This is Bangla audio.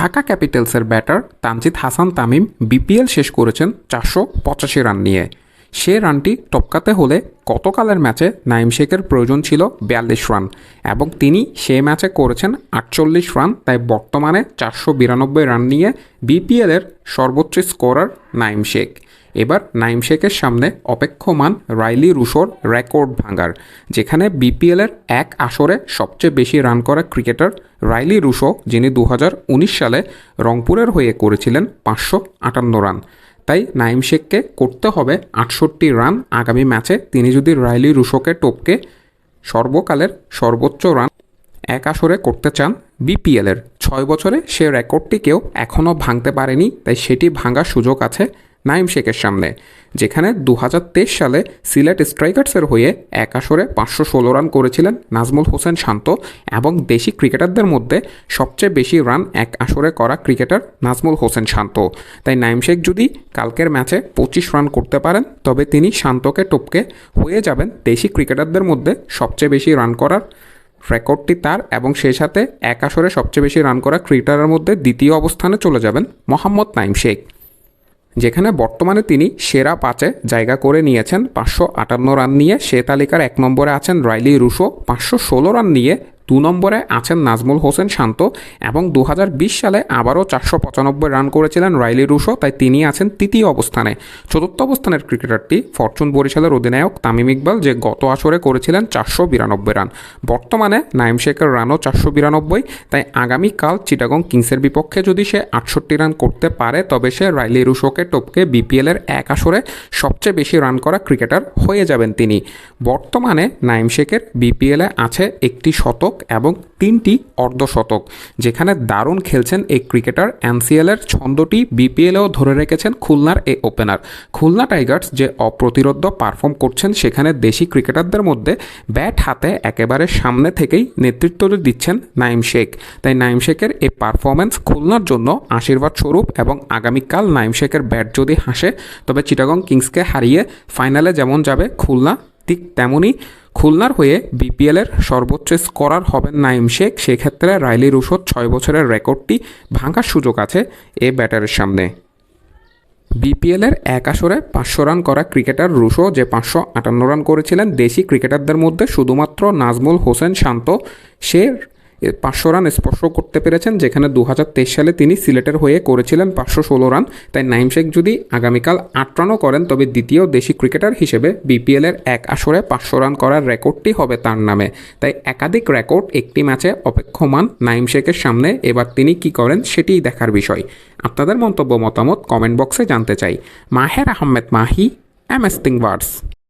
ঢাকা ক্যাপিটালসের ব্যাটার তানজিদ হাসান তামিম বিপিএল শেষ করেছেন চারশো পঁচাশি রান নিয়ে। সে রানটি টপকাতে হলে গতকালের ম্যাচে নাইম শেখের প্রয়োজন ছিল বিয়াল্লিশ রান এবং তিনি সে ম্যাচে করেছেন আটচল্লিশ রান, তাই বর্তমানে চারশো বিরানব্বই রান নিয়ে বিপিএলের সর্বোচ্চ স্কোরার নাইম শেখ। এবার নাইম শেখের সামনে অপেক্ষমান রাইলি রুশোর রেকর্ড ভাঙার, যেখানে বিপিএলের এক আসরে সবচেয়ে বেশি রান করা ক্রিকেটার রাইলি রুশো, যিনি দু হাজার উনিশ সালে রংপুরের হয়ে করেছিলেন পাঁচশো আটান্ন রান। তাই নাইম শেখকে করতে হবে আটষট্টি রান। আগামী ম্যাচে তিনি যদি রাইলি রুশোকে টপকে সর্বকালের সর্বোচ্চ রান এক আসরে করতে চান বিপিএলের। ছয় বছরে সে রেকর্ডটি কেউ এখনও ভাঙতে পারেনি, তাই সেটি ভাঙার সুযোগ আছে নাইম শেখের সামনে, যেখানে দু হাজার তেইশ সালে সিলেট স্ট্রাইকার্সের হয়ে এক আসরে পাঁচশো ষোলো রান করেছিলেন নাজমুল হোসেন শান্ত এবং দেশি ক্রিকেটারদের মধ্যে সবচেয়ে বেশি রান এক আসরে করা ক্রিকেটার নাজমুল হোসেন শান্ত। তাই নাইম শেখ যদি কালকের ম্যাচে পঁচিশ রান করতে পারেন, তবে তিনি শান্তকে টপকে হয়ে যাবেন দেশি ক্রিকেটারদের মধ্যে সবচেয়ে বেশি রান করার রেকর্ডটি তার এবং সেই সাথে এক আসরে সবচেয়ে বেশি রান করা ক্রিকেটারের মধ্যে দ্বিতীয় অবস্থানে চলে যাবেন মোহাম্মদ নাইম শেখ যেখানে বর্তমানে তিনি সেরা পাঁচে জায়গা করে নিয়েছেন পাঁচশো আটান্ন রান নিয়ে। সে তালিকার এক নম্বরে আছেন রাইলি রুশো, পাঁচশো ষোলো রান নিয়ে দু নম্বরে আছেন নাজমুল হোসেন শান্ত এবং দু হাজার বিশ সালে আবারও চারশো পঁচানব্বই রান করেছিলেন রাইলি রুশো, তাই তিনি আছেন তৃতীয় অবস্থানে। চতুর্থ অবস্থানের ক্রিকেটারটি ফরচুন বরিশালের অধিনায়ক তামিম ইকবাল, যে গত আসরে করেছিলেন চারশো বিরানব্বই রান। বর্তমানে নাইম শেখের রানও চারশো বিরানব্বই, তাই আগামীকাল চিটাগং কিংসের বিপক্ষে যদি সে আটষট্টি রান করতে পারে, তবে সে রাইলি রুশোকে টপকে বিপিএলের এক আসরে সবচেয়ে বেশি রান করা ক্রিকেটার হয়ে যাবেন তিনি। বর্তমানে নাইম শেখের বিপিএলে আছে একটি শতক এবং তিনটি অর্ধশতক, যেখানে দারুণ খেলছেন এই ক্রিকেটার। এনসিএলের ছন্দটি বিপিএলেও ধরে রেখেছেন খুলনার এই ওপেনার। খুলনা টাইগার্স যে অপ্রতিরোধ পারফর্ম করছেন, সেখানে দেশি ক্রিকেটারদের মধ্যে ব্যাট হাতে একেবারে সামনে থেকেই নেতৃত্ব দিচ্ছেন নাইম শেখ। তাই নাইম শেখের এই পারফরমেন্স খুলনার জন্য আশীর্বাদ স্বরূপ এবং আগামীকাল নাইম শেখের ব্যাট যদি হাসে, তবে চিটাগং কিংসকে হারিয়ে ফাইনালে যেমন যাবে খুলনা ঠিক তেমনই খুলনার হয়ে বিপিএলের সর্বোচ্চ স্কোরার হবেন নাইম শেখ। সেক্ষেত্রে রাইলি রুশোর ছয় বছরের রেকর্ডটি ভাঙার সুযোগ আছে এ ব্যাটারের সামনে। বিপিএলের এক আসরে পাঁচশো রান করা ক্রিকেটার রুশো যে পাঁচশো আটান্ন রান করেছিলেন দেশি ক্রিকেটারদের মধ্যে শুধুমাত্র নাজমুল হোসেন শান্ত, সে পাঁচশো রান স্পর্শ করতে পেরেছেন, যেখানে দু হাজার তেইশ সালে তিনি সিলেটের হয়ে করেছিলেন পাঁচশো ষোলো রান। তাই নাইম শেখ যদি আগামীকাল আট রানও করেন, তবে দ্বিতীয় দেশি ক্রিকেটার হিসেবে বিপিএলের এক আসরে পাঁচশো রান করার রেকর্ডটি হবে তার নামে। তাই একাধিক রেকর্ড একটি ম্যাচে অপেক্ষমান নাইম শেখের সামনে। এবার তিনি কি করেন সেটিই দেখার বিষয়। আপনাদের মন্তব্য মতামত কমেন্ট বক্সে জানতে চাই। Maher Ahmed Mahi, M S